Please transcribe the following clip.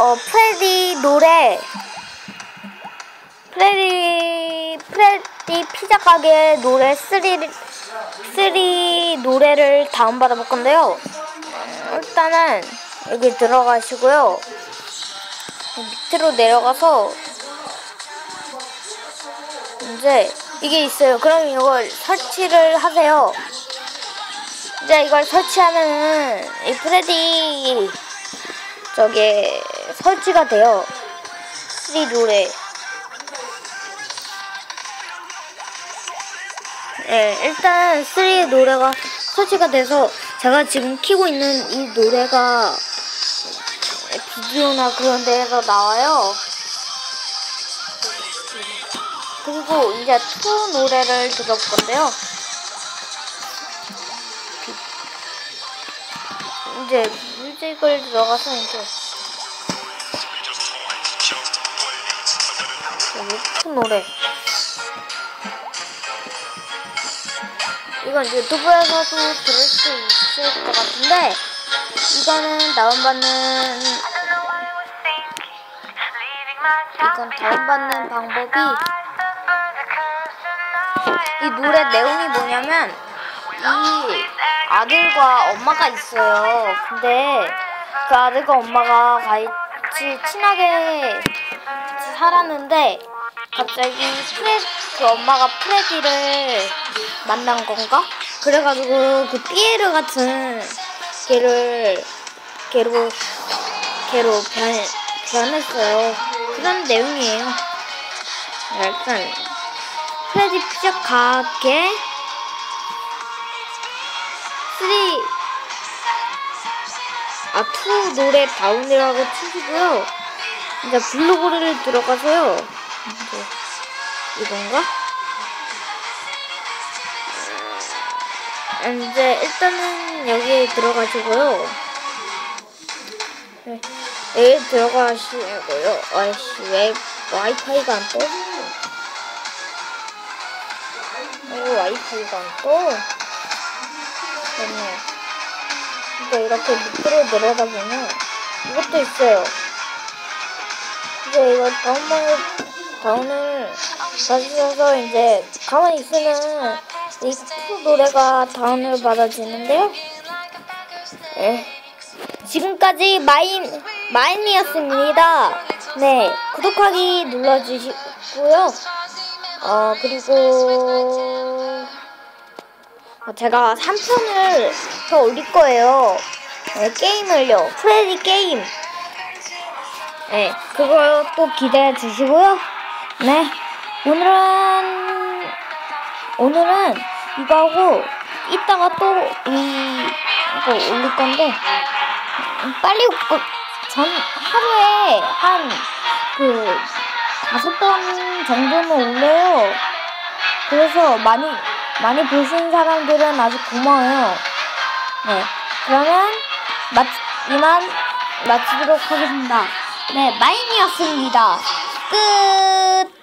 어, 프레디 노래, 프레디, 프레디 피자 가게 노래 3, 3 노래를 다운받아 볼 건데요. 음, 일단은 여기 들어가시고요. 밑으로 내려가서 이제 이게 있어요. 그럼 이걸 설치를 하세요. 이제 이걸 설치하면은 이 프레디 저게 설치가 돼요. 3 노래. 네, 일단 3 노래가 설치가 돼서 제가 지금 키고 있는 이 노래가 비디오나 그런 데에서 나와요. 그리고 이제 투 노래를 들어볼 건데요. 이제 뮤직을 들어가서 이제 투 노래 이건 유튜브에서도 들을 수 있을 것 같은데 이거는 다운받는 이건 다운받는 방법이 이 노래 내용이 뭐냐면 이 아들과 엄마가 있어요. 근데 그 아들과 엄마가 같이 친하게 살았는데 갑자기 프레 그 엄마가 프레디를 만난 건가? 그래가지고 그 피에르 같은 걔를 걔로 걔로 변 변했어요. 그런 내용이에요. 네, 일단 프레디 피자 가게 3 아, 2 노래 다운이라고 치시고요. 이제 블루고리를 들어가서요. 이제 이건가? 음, 이제 일단은 여기에 들어가시고요. 네, 여기 들어가시고요. 아이씨, 왜 와이파이가 안 떠? 왜 와이파이가 안 떠? 됐네. 이제 이렇게 밑으로 내려다 보면 이것도 있어요. 이제 이거 다운을 다운을 받으셔서 이제 가만히 있으면 이 노래가 다운을 받아지는데요. 네. 지금까지 마인 마인이었습니다. 네, 구독하기 눌러주시고요. 어 그리고 어, 제가 3편을 더 올릴 거예요. 네, 게임을요. 프레디 게임. 네, 그거 또 기대해 주시고요. 네, 오늘은, 오늘은 이거 하고, 이따가 또 이, 이거 올릴 건데, 음, 빨리, 그, 전 하루에 한, 그, 다섯 번 정도는 올려요. 그래서 많이, 많이 보신 사람들은 아주 고마워요. 네. 그러면, 마치, 이만 마치도록 하겠습니다. 네, 마인이었습니다. Good.